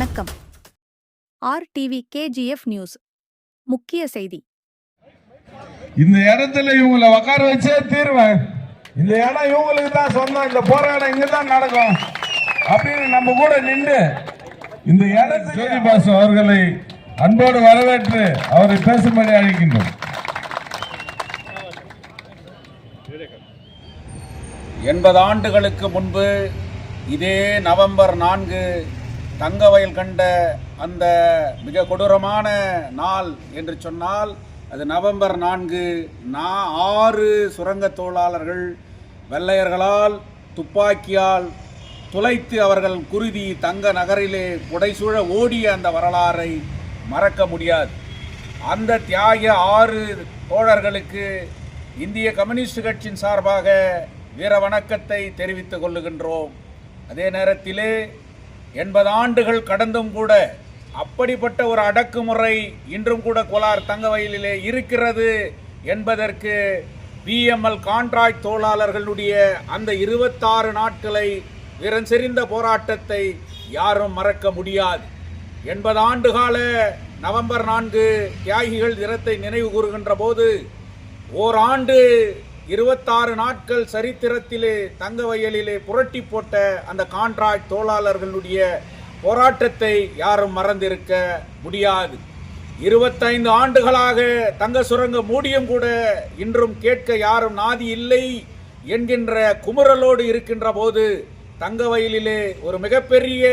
வணக்கம். R TV KGF news. முக்கிய செய்தி. இந்த இடத்துல இவங்களை உட்கார வச்சே தீர்வேன். இந்த இடம் இவங்களுக்கு தான் சொந்தம். இந்த போராட்டம் இங்க தான் நடக்கும். அப்படின்னு நம்ம கூட நின்று இந்த இடத்தை ஜோதி பாசு அவர்களை அன்போடு வரவேற்று அவரை பேசும்படி அழைக்கின்றோம். எண்பது ஆண்டுகளுக்கு முன்பு இதே நவம்பர் நான்கு தங்கவயல் கண்ட அந்த மிக கொடூரமான நாள் என்று சொன்னால் அது நவம்பர் நான்கு. நா ஆறு சுரங்கத் தொழிலாளர்கள் வெள்ளையர்களால் துப்பாக்கியால் துளைத்து அவர்கள் குருதி தங்க நகரிலே புடைசூழ ஓடிய அந்த வரலாறை மறக்க முடியாது. அந்த தியாக ஆறு தோழர்களுக்கு இந்திய கம்யூனிஸ்ட் கட்சியின் சார்பாக வீர வணக்கத்தை தெரிவித்துக் கொள்ளுகின்றோம். அதே நேரத்திலே எண்பது ஆண்டுகள் கடந்தும் கூட அப்படிப்பட்ட ஒரு அடக்குமுறை இன்றும் கூட கோலார் தங்கவயலிலே இருக்கிறது என்பதற்கு பிஎம்எல் கான்ட்ராக்ட் தொழிலாளர்களுடைய அந்த இருபத்தாறு நாட்களை வீரன் செறிந்த போராட்டத்தை யாரும் மறக்க முடியாது. எண்பது ஆண்டுகால நவம்பர் நான்கு தியாகிகள் தினத்தை நினைவு கூறுகின்ற போது ஓராண்டு இருபத்தாறு நாட்கள் சரித்திரத்திலே தங்க வயலிலே புரட்டி போட்ட அந்த கான்ட்ராக்ட் தொழிலாளர்களுடைய போராட்டத்தை யாரும் மறந்திருக்க முடியாது. இருபத்தைந்து ஆண்டுகளாக தங்க சுரங்க மூடியும் கூட இன்றும் கேட்க யாரும் நாதி இல்லை என்கின்ற குமுறலோடு இருக்கின்ற போது தங்க வயலிலே ஒரு மிகப்பெரிய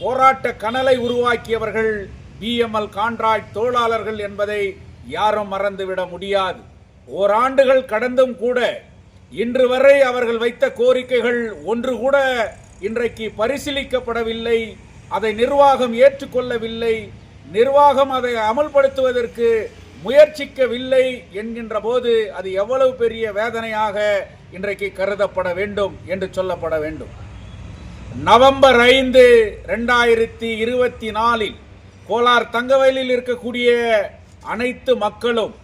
போராட்ட கனலை உருவாக்கியவர்கள் பிஎம்எல் கான்ட்ராக்ட் தொழிலாளர்கள் என்பதை யாரும் மறந்துவிட முடியாது. ஓராண்டுகள் கடந்தும் கூட இன்று வரை அவர்கள் வைத்த கோரிக்கைகள் ஒன்று கூட இன்றைக்கு பரிசீலிக்கப்படவில்லை அதை நிர்வாகம் ஏற்றுக்கொள்ளவில்லை நிர்வாகம் அதை அமல்படுத்துவதற்கு முயற்சிக்கவில்லை என்கின்ற போது அது எவ்வளவு பெரிய வேதனையாக இன்றைக்கு கருதப்பட வேண்டும் என்று சொல்லப்பட வேண்டும். நவம்பர் ஐந்து ரெண்டாயிரத்தி இருபத்தி நாலில் கோலார் தங்கவயலில் இருக்கக்கூடிய அனைத்து மக்களும்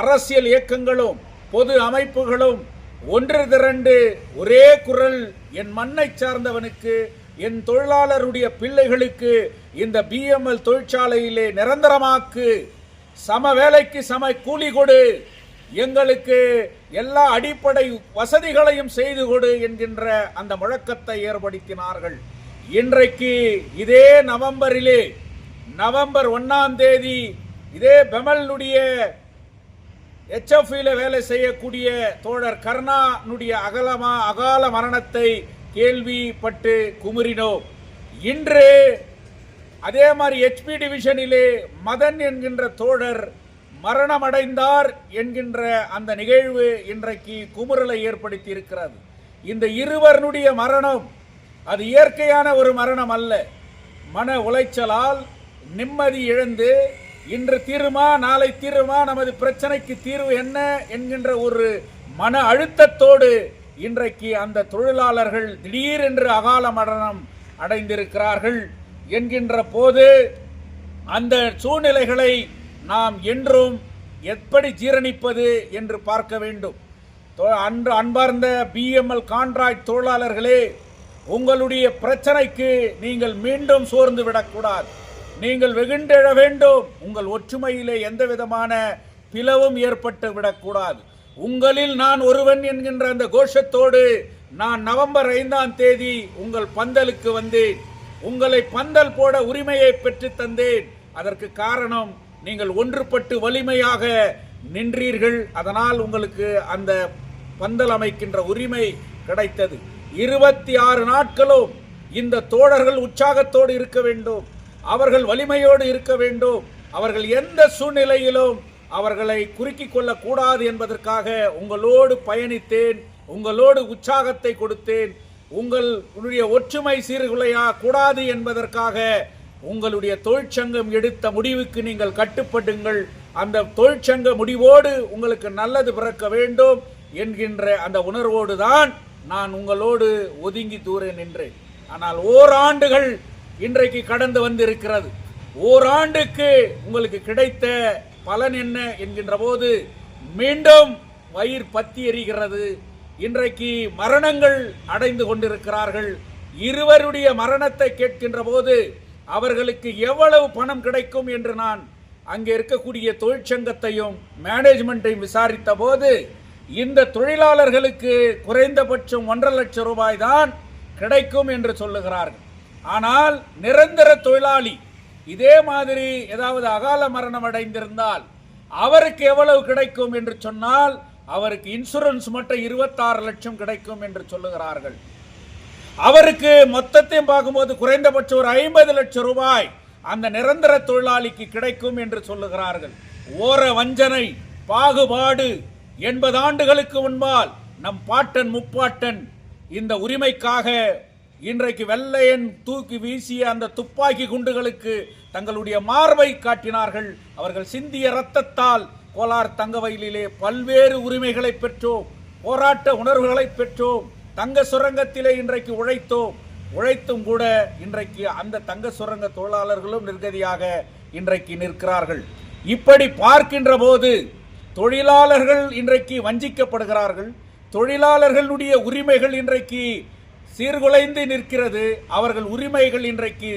அரசியல் இயக்கங்களும் பொது அமைப்புகளும் ஒன்று திரண்டு ஒரே குரல் என் மண்ணை சார்ந்தவனுக்கு என் தொழிலாளருடைய பிள்ளைகளுக்கு இந்த பிஎம்எல் தொழிற்சாலையிலே நிரந்தரமாக்கு சம வேலைக்கு சம கூலி கொடு எங்களுக்கு எல்லா அடிப்படை வசதிகளையும் செய்து கொடு என்கின்ற அந்த முழக்கத்தை ஏற்படுத்தினார்கள். இன்றைக்கு இதே நவம்பரிலே நவம்பர் ஒன்னாம் தேதி இதே பெமலுடைய எச்எஃப்ல வேலை செய்யக்கூடிய தோழர் கருணானுடைய அகலமா அகால மரணத்தை கேள்விப்பட்டு குமுறினோம். இன்று அதே மாதிரி ஹெச்பி டிவிஷனிலே மதன் என்கின்ற தோழர் மரணமடைந்தார் என்கின்ற அந்த நிகழ்வு இன்றைக்கு குமுறலை ஏற்படுத்தி இருக்கிறது இந்த இருவருடைய மரணம் அது இயற்கையான ஒரு மரணம் அல்ல. மன உளைச்சலால் நிம்மதி இழந்து இன்று தீருமா நாளை தீருமா நமது பிரச்சனைக்கு தீர்வு என்ன என்கின்ற ஒரு மன அழுத்தத்தோடு இன்றைக்கு அந்த தொழிலாளர்கள் திடீரென்று அகால மரணம் அடைந்திருக்கிறார்கள் என்கின்ற போது அந்த சூழ்நிலைகளை நாம் என்றும் எப்படி ஜீரணிப்பது என்று பார்க்க வேண்டும். அன்று அன்பார்ந்த பிஎம்எல் கான்ட்ராக்ட் தொழிலாளர்களே உங்களுடைய பிரச்சனைக்கு நீங்கள் மீண்டும் சோர்ந்து விடக்கூடாது. நீங்கள் வெகுண்டெழ வேண்டும். உங்கள் ஒற்றுமையிலே எந்த விதமான பிளவும் ஏற்பட்டு விடக்கூடாது. உங்களில் நான் ஒருவன் என்கின்ற அந்த கோஷத்தோடு நான் நவம்பர் ஐந்தாம் தேதி உங்கள் பந்தலுக்கு வந்தேன். உங்களை பந்தல் போட உரிமையை பெற்று தந்தேன். அதற்கு காரணம் நீங்கள் ஒன்றுபட்டு வலிமையாக நின்றீர்கள். அதனால் உங்களுக்கு அந்த பந்தல் அமைக்கின்ற உரிமை கிடைத்தது. இருபத்தி ஆறு நாட்களும் இந்த தோழர்கள் உற்சாகத்தோடு இருக்க வேண்டும். அவர்கள் வலிமையோடு இருக்க வேண்டும். அவர்கள் எந்த சூழ்நிலையிலும் அவர்களை குறுக்கிக் கொள்ளக்கூடாது என்பதற்காக உங்களோடு பயணித்தேன் உங்களோடு உற்சாகத்தை கொடுத்தேன். உங்களுடைய ஒற்றுமை சீர்குலையா கூடாது என்பதற்காக உங்களுடைய தொழிற்சங்கம் எடுத்த முடிவுக்கு நீங்கள் கட்டுப்படுங்கள். அந்த தொழிற்சங்க முடிவோடு உங்களுக்கு நல்லது பிறக்க வேண்டும் என்கின்ற அந்த உணர்வோடு தான் நான் உங்களோடு ஒதுங்கி தூர நின்றேன். ஆனால் ஓராண்டுகள் இன்றைக்கு கடந்து வந்திருக்கிறது. ஓராண்டுக்கு உங்களுக்கு கிடைத்த பலன் என்ன என்கின்ற போது மீண்டும் வயிறு பத்தி எறிகிறது இன்றைக்கு மரணங்கள் அடைந்து கொண்டிருக்கிறார்கள். இருவருடைய மரணத்தை கேட்கின்ற போது அவர்களுக்கு எவ்வளவு பணம் கிடைக்கும் என்று நான் அங்கே இருக்கக்கூடிய தொழிற்சங்கத்தையும் மேனேஜ்மெண்ட்டையும் விசாரித்த போது இந்த தொழிலாளர்களுக்கு குறைந்தபட்சம் ஒன்றரை லட்சம் ரூபாய் தான் கிடைக்கும் என்று சொல்லுகிறார்கள். ஆனால் நிரந்தர தொழிலாளி. இதே மாதிரி ஏதாவது அகால மரணம் அடைந்திருந்தால் அவருக்கு எவ்வளவு கிடைக்கும் என்று சொன்னால் அவருக்கு இன்சூரன்ஸ் மட்டும் இருபத்தாறு லட்சம் கிடைக்கும் என்று சொல்லுகிறார்கள். அவருக்கு மொத்தத்தையும் பார்க்கும்போது குறைந்தபட்சம் ஒரு ஐம்பது லட்சம் ரூபாய் அந்த நிரந்தர தொழிலாளிக்கு கிடைக்கும் என்று சொல்லுகிறார்கள். ஓர வஞ்சனை பாகுபாடு எண்பது ஆண்டுகளுக்கு முன்பால் நம் பாட்டன் முப்பாட்டன் இந்த உரிமைக்காக இன்றைக்கு வெள்ளையன் தூக்கி வீசிய அந்த துப்பாக்கி குண்டுகளுக்கு தங்களுடைய மார்பை காட்டினார்கள். அவர்கள் சிந்திய இரத்தத்தால் கோலார் தங்கவயலிலே பல்வேறு உரிமைகளை பெற்றோம். போராட்ட உணர்வுகளை பெற்றோம். தங்க சுரங்கத்திலே இன்றைக்கு உழைத்தோம். உழைத்தும் கூட இன்றைக்கு அந்த தங்க சுரங்க தொழிலாளர்களும் நிர்கதியாக இன்றைக்கு நிற்கிறார்கள். இப்படி பார்க்கின்ற போது தொழிலாளர்கள் இன்றைக்கு வஞ்சிக்கப்படுகிறார்கள். தொழிலாளர்களுடைய உரிமைகள் இன்றைக்கு சீர்குலைந்து நிற்கிறது. அவர்கள் உரிமைகள் இன்றைக்கு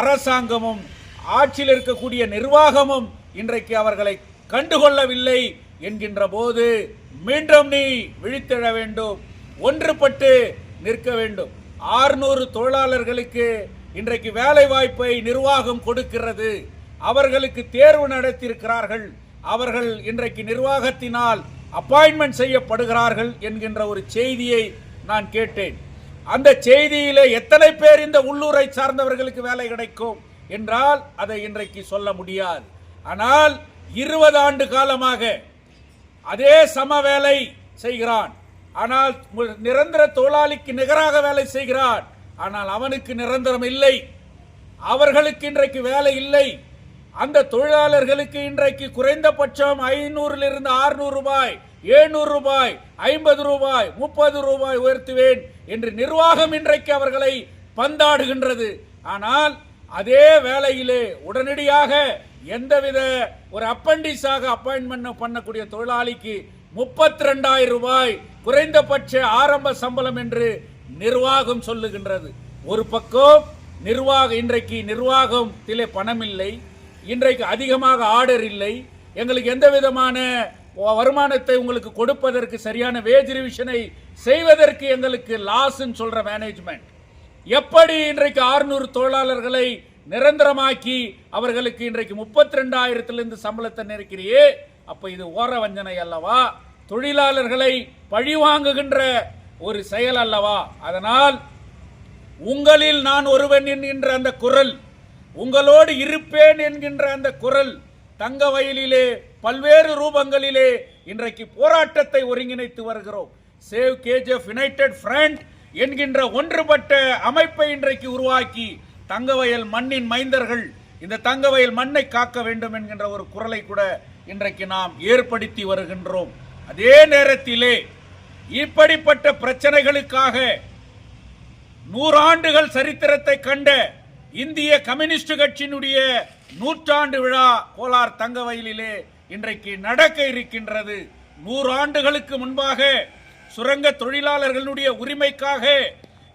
அரசாங்கமும் ஆட்சியில் இருக்கக்கூடிய நிர்வாகமும் இன்றைக்கு அவர்களை கண்டுகொள்ளவில்லை என்கின்ற போது மீண்டும் நீ விழித்தெழ வேண்டும். ஒன்றுபட்டு நிற்க வேண்டும். ஆறுநூறு தொழிலாளர்களுக்கு இன்றைக்கு வேலை வாய்ப்பை நிர்வாகம் கொடுக்கிறது. அவர்களுக்கு தேர்வு நடத்தியிருக்கிறார்கள். அவர்கள் இன்றைக்கு நிர்வாகத்தினால் அப்பாயின்மெண்ட் செய்யப்படுகிறார்கள் என்கின்ற ஒரு செய்தியை நான் கேட்டேன். அந்த செய்தியிலே எத்தனை பேர் இந்த உள்ளூரை சார்ந்தவர்களுக்கு வேலை கிடைக்கும் என்றால் அதை இன்றைக்கு சொல்ல முடியாது. ஆனால் இருபது ஆண்டு காலமாக அதே சம வேலை செய்கிறான். ஆனால் நிரந்தர தொழிலாளிக்கு நிகராக வேலை செய்கிறான். ஆனால் அவனுக்கு நிரந்தரம் இல்லை. அவர்களுக்கு இன்றைக்கு வேலை இல்லை. அந்த தொழிலாளர்களுக்கு இன்றைக்கு குறைந்தபட்சம் ஐநூறிலிருந்து ஆறுநூறு ரூபாய் எழுநூறு ரூபாய் ஐம்பது ரூபாய் முப்பது ரூபாய் உயர்த்துவேன் என்று நிர்வாகம் இன்றைக்கு அவர்களை பந்தாடுகின்றது. ஆனால் அதே வேளையிலே உடனடியாக எந்தவித ஒரு அப்பண்டிஸாக அப்பாயின்மெண்ட் பண்ணக்கூடிய தொழிலாளிக்கு முப்பத்தி ரெண்டாயிரம் ரூபாய் குறைந்தபட்ச ஆரம்ப சம்பளம் என்று நிர்வாகம் சொல்லுகின்றது. ஒரு பக்கம் நிர்வாக இன்றைக்கு நிர்வாகத்திலே பணம் இல்லை இன்றைக்கு அதிகமாக ஆர்டர் இல்லை. எங்களுக்கு எந்த விதமான வருமானத்தை உங்களுக்கு கொடுப்பதற்கு சரியான வேஜ் ரிவிஷனை செய்வதற்கு எங்களுக்கு லாஸ்ன்னு சொல்கிற மேனேஜ்மெண்ட் எப்படி இன்றைக்கு 600 தொழிலாளர்களை நிரந்தரமாக்கி அவர்களுக்கு இன்றைக்கு முப்பத்தி ரெண்டாயிரத்திலிருந்து சம்பளத்தை நினைக்கிறியே அப்போ இது ஓர வஞ்சனை அல்லவா? தொழிலாளர்களை பழிவாங்குகின்ற ஒரு செயல் அல்லவா? அதனால் உங்களில் நான் ஒருவன் என்கின்ற அந்த குரல் உங்களோடு இருப்பேன் என்கின்ற அந்த குரல் தங்க வயலிலே பல்வேறு ரூபங்களிலே இன்றைக்கு போராட்டத்தை ஒருங்கிணைத்து வருகிறோம். சேவ் கேஜிஎஃப் யுனைடெட் ஃப்ரண்ட் என்கின்ற ஒன்றுபட்ட அமைப்பை இன்றைக்கு உருவாக்கி தங்கவயல் மண்ணின் மைந்தர்கள் இந்த தங்கவயல் மண்ணை காக்க வேண்டும் என்கின்ற ஒரு குரலை கூட இன்றைக்கு நாம் ஏற்படுத்தி வருகின்றோம். அதே நேரத்திலே இப்படிப்பட்ட பிரச்சனைகளுக்காக நூறாண்டுகள் சரித்திரத்தை கண்ட இந்திய கம்யூனிஸ்ட் கட்சியினுடைய நூற்றாண்டு விழா கோலார் தங்கவயலிலே இன்றைக்கு நடக்க இருக்கின்றது. நூறு ஆண்டுகளுக்கு முன்பாக சுரங்க தொழிலாளர்களுடைய உரிமைக்காக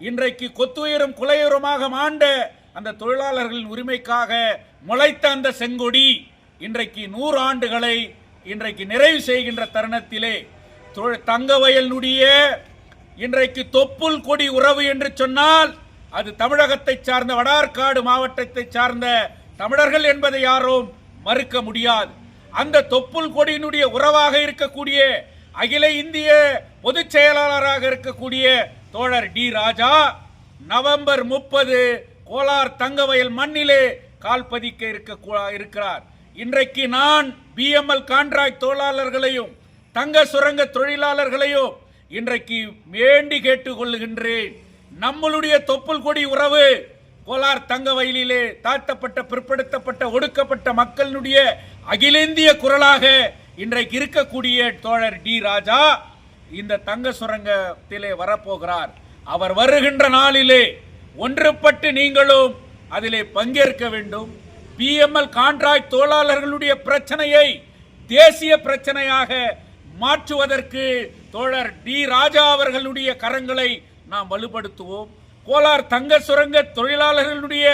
இன்றைக்கு கொத்துயரும் குலையுரமாக மாண்ட அந்த தொழிலாளர்களின் உரிமைக்காக முளைத்த அந்த செங்கொடி இன்றைக்கு நூறு ஆண்டுகளை இன்றைக்கு நிறைவு செய்கின்ற தருணத்திலே தொ- தங்கவயலினுடைய இன்றைக்கு தொப்புள் கொடி உறவு என்று சொன்னால் அது தமிழகத்தை சார்ந்த வடார்காடு மாவட்டத்தை சார்ந்த தமிழர்கள் என்பதை யாரும் மறுக்க முடியாது. அந்த தொப்புள் கொடியினுடைய உறவாக இருக்கக்கூடிய அகில இந்திய பொதுச் செயலாளராக இருக்கக்கூடிய தோழர் டி ராஜா நவம்பர் முப்பது கோலார் தங்கவயல் மண்ணிலே கால் பதிக்க இருக்க இருக்கிறார். இன்றைக்கு நான் பிஎம்எல் கான்ட்ராக்ட் தொழிலாளர்களையும் தங்க சுரங்க தொழிலாளர்களையும் இன்றைக்கு வேண்டி கேட்டுக்கொள்ளுகின்றேன் நம்மளுடைய தொப்புள் கொடி உறவு. கோலார் தங்க வயலிலே தாழ்த்தப்பட்ட பிற்படுத்தப்பட்ட ஒடுக்கப்பட்ட மக்களினுடைய அகில இந்திய குரலாக இன்றைக்கு இருக்கக்கூடிய தோழர் டி ராஜா இந்த தங்க சுரங்கத்திலே வரப்போகிறார். அவர் வருகின்ற நாளிலே ஒன்றுபட்டு நீங்களும் அதிலே பங்கேற்க வேண்டும். பிஎம்எல் கான்ட்ராக்ட் தொழிலாளர்களுடைய பிரச்சனையை தேசிய பிரச்சனையாக மாற்றுவதற்கு தோழர் டி ராஜா அவர்களுடைய கரங்களை நாம் வலுப்படுத்துவோம். கோலார் தங்க சுரங்க தொழிலாளர்களுடைய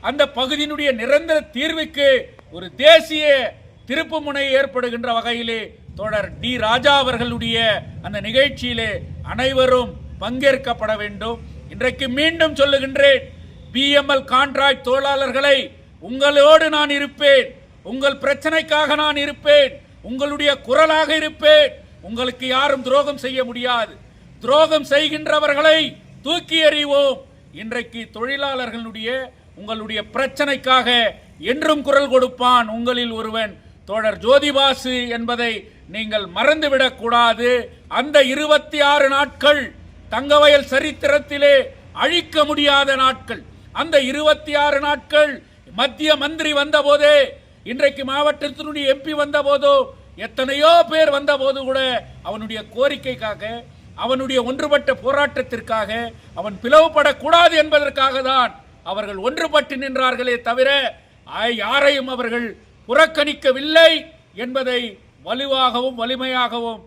அந்த பகுதியினுடைய நிரந்தர தீர்வுக்கு ஒரு தேசிய திருப்புமுனை ஏற்படுகின்ற வகையிலே தொடர் டி ராஜா அவர்களுடைய அந்த நிகழ்ச்சியிலே அனைவரும் பங்கேற்கப்பட வேண்டும். இன்றைக்கு மீண்டும் சொல்லுகின்றேன் பிஎம்எல் கான்ட்ராக்ட் தொழிலாளர்களை உங்களோடு நான் இருப்பேன். உங்கள் பிரச்சனைக்காக நான் இருப்பேன். உங்களுடைய குரலாக இருப்பேன். உங்களுக்கு யாரும் துரோகம் செய்ய முடியாது. துரோகம் செய்கின்றவர்களை தூக்கி எறிவோம். இன்றைக்கு தொழிலாளர்களுடைய உங்களுடைய பிரச்சனைக்காக என்றும் குரல் கொடுப்பான் உங்களில் ஒருவன். தோழர் ஜோதிபாசு என்பதை நீங்கள் மறந்துவிடக்கூடாது அந்த இருபத்தி ஆறு நாட்கள் தங்கவயல் சரித்திரத்திலே அழிக்க முடியாத நாட்கள். அந்த இருபத்தி ஆறு நாட்கள் மத்திய மந்திரி வந்தபோதே இன்றைக்கு மாவட்டத்தினுடைய எம்பி வந்த போதோ எத்தனையோ பேர் வந்த போது கூட அவனுடைய கோரிக்கைக்காக அவனுடைய ஒன்றுபட்ட போராட்டத்திற்காக அவன் பிளவுபடக்கூடாது என்பதற்காக தான் அவர்கள் ஒன்றுபட்டு நின்றார்களே தவிர யாரையும் அவர்கள் புறக்கணிக்கவில்லை என்பதை வலுவாகவும் வலிமையாகவும்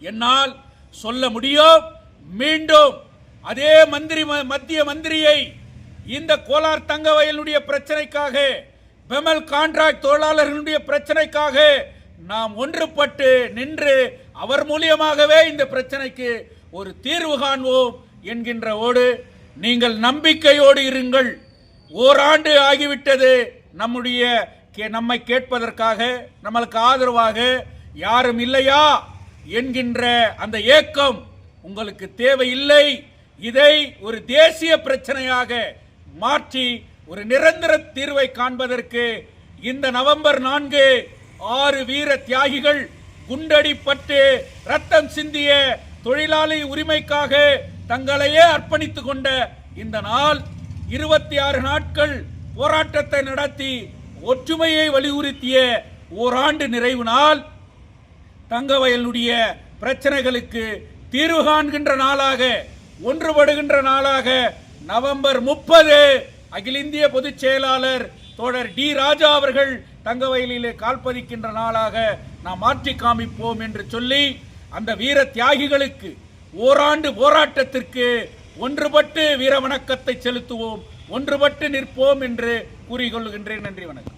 என்னால் சொல்ல முடியும். மீண்டும் அதே மந்திரி ம- மத்திய மந்திரியை இந்த கோலார் தங்க வயலுடைய பிரச்சனைக்காக பெமல் கான்ட்ராக்ட் தொழிலாளர்களுடைய பிரச்சனைக்காக நாம் ஒன்றுபட்டு நின்று அவர் மூலியமாகவே இந்த பிரச்சனைக்கு ஒரு தீர்வு காண்போம் என்கின்ற ஓடு நீங்கள் நம்பிக்கையோடு இருங்கள். ஓராண்டு ஆகிவிட்டது நம்முடைய கே- நம்மை கேட்பதற்காக நம்மளுக்கு ஆதரவாக யாரும் இல்லையா என்கின்ற அந்த ஏக்கம் உங்களுக்கு தேவையில்லை. இதை ஒரு தேசிய பிரச்சனையாக மாற்றி ஒரு நிரந்தர தீர்வை காண்பதற்கு இந்த நவம்பர் நான்கு ஆறு வீர தியாகிகள் குண்டடிப்பட்டு ரத்தம் சிந்திய தொழிலாளி உரிமைக்காக தங்களையே அர்ப்பணித்துக் கொண்ட இந்த நாள் இருபத்தி ஆறு நாட்கள் போராட்டத்தை நடத்தி ஒற்றுமையை வலியுறுத்திய ஓராண்டு நிறைவு நாள். தங்கவயலுடைய பிரச்சனைகளுக்கு தீர்வு காண்கின்ற நாளாக ஒன்றுபடுகின்ற நாளாக நவம்பர் முப்பது அகில இந்திய பொதுச் செயலாளர் தோழர் டி ராஜா அவர்கள் தங்கவயலிலே கால்பதிக்கின்ற நாளாக நாம் மாற்றி காமிப்போம் என்று சொல்லி அந்த வீர தியாகிகளுக்கு ஓராண்டு போராட்டத்திற்கு ஒன்றுபட்டு வீர வணக்கத்தை செலுத்துவோம் ஒன்றுபட்டு நிற்போம் என்று கூறிக்கொள்கின்றேன். நன்றி வணக்கம்.